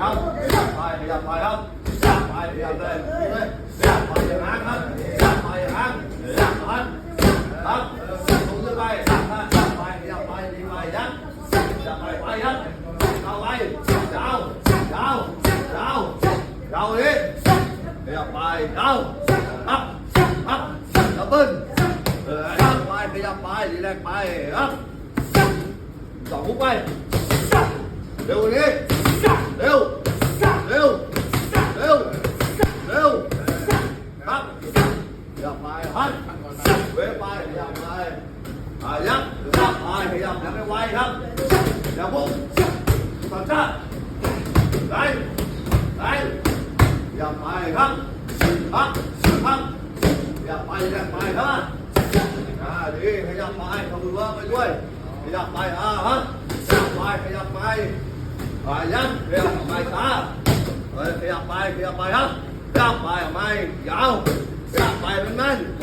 ครับไปขยับไปครับขยับไปขยับเลยเลยขยับไปอย่างนั้นครับขยับไปอย่างนั้นขยับมันครับสูงขึ้นไปขยับไปขยับไปขยับไปดีไปยัดขยับไปไปยัดเอาไปยาวยาวยาวยาวนี้ขยับไปยาวอัพอัพดับเบิ้ลเออขยับไปขยับไปดีแรกไปครับสองหุกไปเร็วกว่านี้ ย่าไปฮันเวไปย่าไปอายักอย่าไปยับย่าไปไวครับอย่าพุ่งสัญชาติไหนไหนอย่าไปครับครับครับอย่าไปย่าไปครับอ่าดีขยับไปขมือว่าไปด้วยขยับไปอ่าฮะขยับไปขยับไปขยับขยับไปช้าเฮ้ยขยับไปขยับไปครับขยับไปไม่ยาว